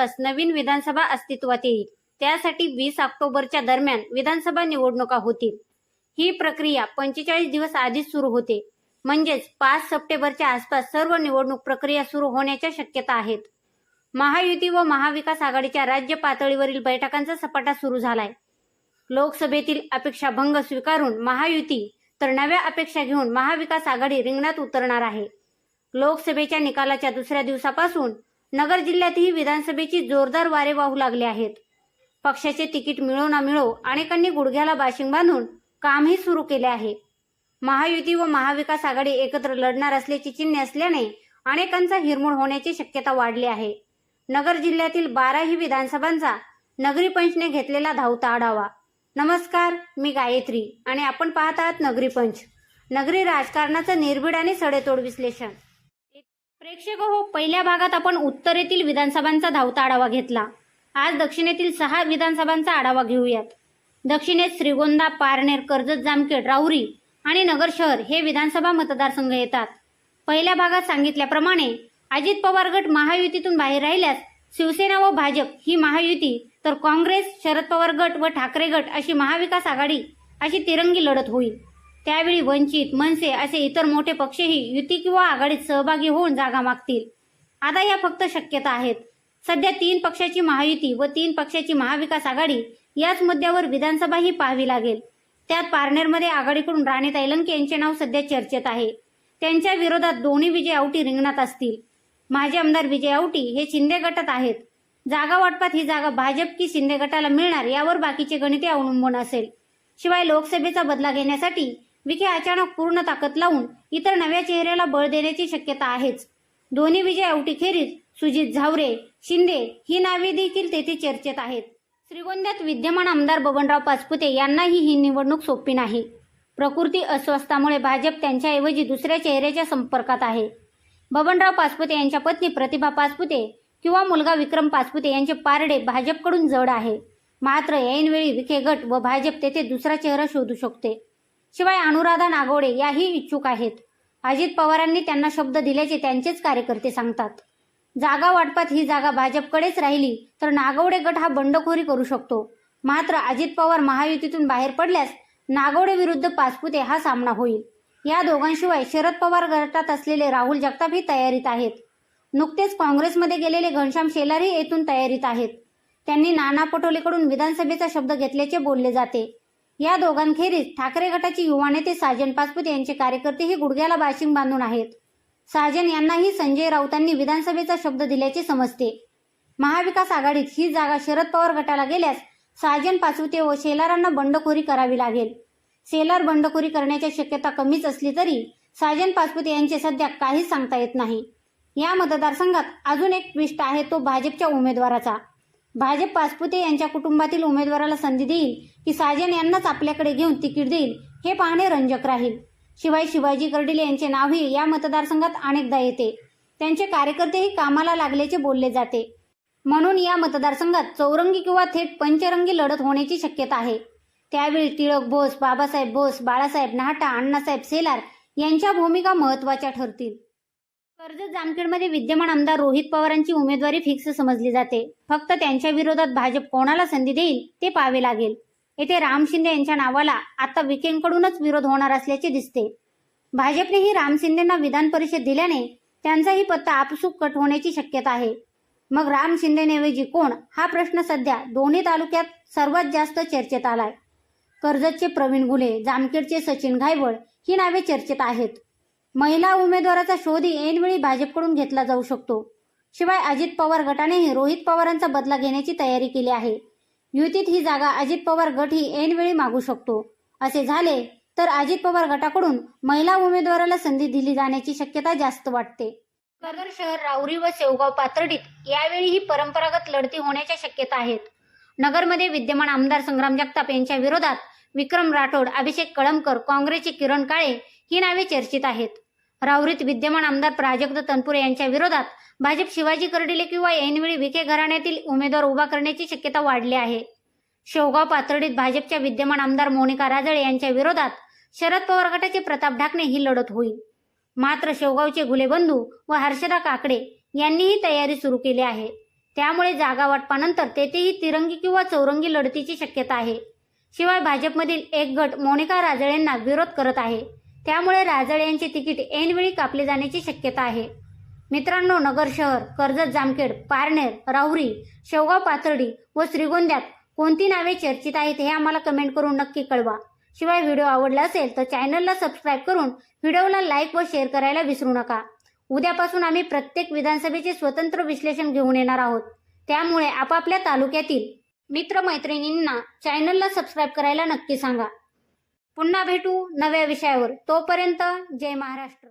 आसपास नवीन विधानसभा अस्तित्वात येईल. त्यासाठी वीस ऑक्टोबरच्या दरम्यान विधानसभा निवडणुका होतील. ही प्रक्रिया पंचेचाळीस दिवस आधीच सुरू होते. म्हणजेच पाच सप्टेंबरच्या आसपास सर्व निवडणूक प्रक्रिया सुरू होण्याच्या शक्यता आहेत. महायुती व महाविकास आघाडीच्या राज्य पातळीवरील बैठकांचा सपाटा सुरू झालाय. लोकसभेतील अपेक्षा भंग स्वीकारून महायुती तर नव्या अपेक्षा घेऊन महाविकास आघाडी रिंगणात उतरणार आहे. लोकसभेच्या निकालाच्या दुसऱ्या दिवसापासून नगर जिल्ह्यातही विधानसभेची जोरदार वारे वाहू लागले आहेत. पक्षाचे तिकीट मिळो ना मिळो अनेकांनी गुडघ्याला बाशिंग बांधून कामही सुरू केले आहे. महायुती व महाविकास आघाडी एकत्र लढणार असल्याची चिन्हे असल्याने अनेकांचा हिरमोड होण्याची शक्यता वाढली आहे. नगर जिल्ह्यातील बाराही विधानसभांचा नगरी पंचने घेतलेला धावता आढावा. नमस्कार मी गायत्री आणि आपण पाहत आहात नगरी पंच. नगरी राजकारणाचं निर्भीड आणि सडेतोड विश्लेषण. प्रेक्षक हो पहिल्या भागात आपण उत्तरेतील विधानसभांचा धावता आढावा घेतला. आज दक्षिणेतील सहा विधानसभांचा आढावा घेऊयात. दक्षिणेत श्रीगोंदा पारनेर कर्जत जामखेड राहुरी आणि नगर शहर हे विधानसभा मतदारसंघ येतात. पहिल्या भागात सांगितल्याप्रमाणे अजित पवार गट महायुतीतून बाहेर राहिल्यास शिवसेना व भाजप ही महायुती तर काँग्रेस शरद पवार गट व ठाकरे गट अशी महाविकास आघाडी अशी तिरंगी लढत होईल. त्यावेळी वंचित मनसे असे इतर मोठे पक्षही युती किंवा आघाडीत सहभागी होऊन जागा मागतील. आता या फक्त शक्यता आहेत. सध्या तीन पक्षाची महायुती व तीन पक्षाची महाविकास आघाडी याच मुद्द्यावर विधानसभा ही पाहावी लागेल. त्यात पारनेरमध्ये आघाडीकडून राणे तैलंके यांचे नाव सध्या चर्चेत आहे. त्यांच्या विरोधात दोन्ही विजय आवटी रिंगणात असतील. माजी आमदार विजय आवटी हे शिंदे गटात आहेत. जागा वाटपात ही जागा भाजप की शिंदे गटाला मिळणार यावर बाकीचे गणिते अवलंबून असेल. शिवाय लोकसभेचा बदला घेण्यासाठी विखे अचानक पूर्ण ताकद लावून इतर नव्या चेहऱ्याला बळ देण्याची शक्यता आहेच. दोन्ही विजय औटीखेरीज सुजित झावरे शिंदे ही नावे देखील तेथे चर्चेत आहेत. श्रीगोंद्यात विद्यमान आमदार बबनराव पाचपुते यांनाही ही निवडणूक सोपी नाही. प्रकृती अस्वस्थामुळे भाजप त्यांच्याऐवजी दुसऱ्या चेहऱ्याच्या संपर्कात आहे. बबनराव पाचपुते यांच्या पत्नी प्रतिभा पाचपुते किंवा मुलगा विक्रम पाचपुते यांचे पारडे भाजपकडून जड आहे. मात्र ऐनवेळी विखे गट व भाजप तेथे दुसरा चेहरा शोधू शकते. शिवाय अनुराधा नागोडे याही इच्छुक आहेत. अजित पवारांनी त्यांना शब्द दिल्याचे त्यांचेच कार्यकर्ते सांगतात. जागा वाटपात ही जागा भाजपकडेच राहिली तर नागवडे गट हा बंडखोरी करू शकतो. मात्र अजित पवार महायुतीतून बाहेर पडल्यास नागवडे विरुद्ध पाचपुते हा सामना होईल. या दोघांशिवाय शरद पवार गटात असलेले राहुल जगताप ही तयारीत आहेत. नुकतेच काँग्रेसमध्ये गेलेले घनश्याम शेलारही येथून तयारीत आहेत. त्यांनी नाना पटोलेकडून विधानसभेचा शब्द घेतल्याचे बोलले जाते. या दोघांखेरीज ठाकरे गटाचे युवा नेते साजन पासपुत यांचे कार्यकर्तेही गुडघ्याला बाशिंग बांधून आहेत. साजन यांनाही संजय राऊतांनी विधानसभेचा शब्द दिल्याचे समजते. महाविकास आघाडीत ही जागा शरद पवार गटाला गेल्यास साजन पाचपुते व शेलारांना बंडखोरी करावी लागेल. सेलार बंडखोरी करण्याची शक्यता कमीच असली तरी साजन पाचपुते यांचे सध्या काहीच सांगता येत नाही. या मतदारसंघात अजून एक ट्विस्ट आहे तो भाजपच्या उमेदवाराचा. भाजप पाचपुते यांच्या कुटुंबातील उमेदवाराला संधी देईल की साजन यांनाच आपल्याकडे घेऊन तिकीट देईल हे पाहणे रंजक राहील. शिवाय शिवाजी कर्डिले यांचे नावही या मतदारसंघात अनेकदा येते. त्यांचे कार्यकर्तेही कामाला लागल्याचे बोलले जाते. म्हणून या मतदारसंघात चौरंगी किंवा थेट पंचरंगी लढत होण्याची शक्यता आहे. त्यावेळी टिळक बोस बाबासाहेब बोस बाळासाहेब नाहटा अण्णासाहेब सेलार यांच्या भूमिका महत्त्वाच्या ठरतील. कर्जत जामखेडमध्ये विद्यमान आमदार रोहित पवारांची उमेदवारी फिक्स समजली जाते. फक्त त्यांच्या विरोधात भाजप कोणाला संधी देईल ते पाहावे लागेल. येथे राम शिंदे यांच्या नावाला आता विखेंकडूनच विरोध होणार असल्याचे दिसते. भाजपनेही राम शिंदेना विधान परिषद दिल्याने त्यांचाही पत्ता आपसूक कट होण्याची शक्यता आहे. मग राम शिंदेऐवजी कोण? हा प्रश्न सध्या दोन्ही तालुक्यात सर्वात जास्त चर्चेत आलाय. कर्जतचे प्रवीण गुले जामखेडचे सचिन घायवळ ही नावे चर्चेत आहेत. महिला उमेदवाराचा शोधही ऐनवेळी भाजपकडून घेतला जाऊ शकतो. शिवाय अजित पवार गटानेही रोहित पवारांचा बदला घेण्याची तयारी केली आहे. युतीत ही जागा अजित पवार गट ही ऐनवेळी मागू शकतो. असे झाले तर अजित पवार गटाकडून महिला उमेदवाराला संधी दिली जाण्याची शक्यता जास्त वाटते. नगर शहर राऊरी व शेवगाव पाथर्डीत यावेळी ही परंपरागत लढती होण्याच्या शक्यता आहेत. नगरमध्ये विद्यमान आमदार संग्राम जगताप यांच्या विरोधात विक्रम राठोड अभिषेक कळमकर काँग्रेसचे किरण काळे ही नावे चर्चित आहेत. राऊरीत विद्यमान आमदार प्राजक्त तनपुरे यांच्या विरोधात भाजप शिवाजी कर्डिले किंवा ऐनवेळी विखे घराण्यातील उमेदवार उभा करण्याची शक्यता वाढली आहे. शेवगाव पाथर्डीत भाजपच्या विद्यमान आमदार मोनिका राजळे यांच्या विरोधात शरद पवार गटाचे प्रताप ढाकणे ही लढत होईल. मात्र शेवगावचे गुलेबंधू व हर्षदा काकडे यांनीही तयारी सुरू केली आहे. त्यामुळे जागा वाटपानंतर तेथेही तिरंगी किंवा चौरंगी लढतीची शक्यता आहे. शिवाय भाजपमधील एक गट मोनिका राजळेंना विरोध करत आहे. त्यामुळे राजळे यांचे तिकीट ऐनवेळी कापले जाण्याची शक्यता आहे. मित्रांनो नगर शहर कर्जत जामखेड पारनेर राहुरी शेवगाव पाथर्डी व श्रीगोंद्यात कोणती नावे चर्चित आहेत हे आम्हाला कमेंट करून नक्की कळवा. शिवाय व्हिडिओ आवडला असेल तर चॅनलला सबस्क्राईब करून व्हिडिओला लाईक व शेअर करायला विसरू नका. उद्यापासून आम्ही प्रत्येक विधानसभेचे स्वतंत्र विश्लेषण घेऊन येणार आहोत. त्यामुळे आपापल्या तालुक्यातील मित्रमैत्रिणींना चॅनलला सबस्क्राईब करायला नक्की सांगा. पुन्हा भेटू नव्या विषयावर. तोपर्यंत जय महाराष्ट्र.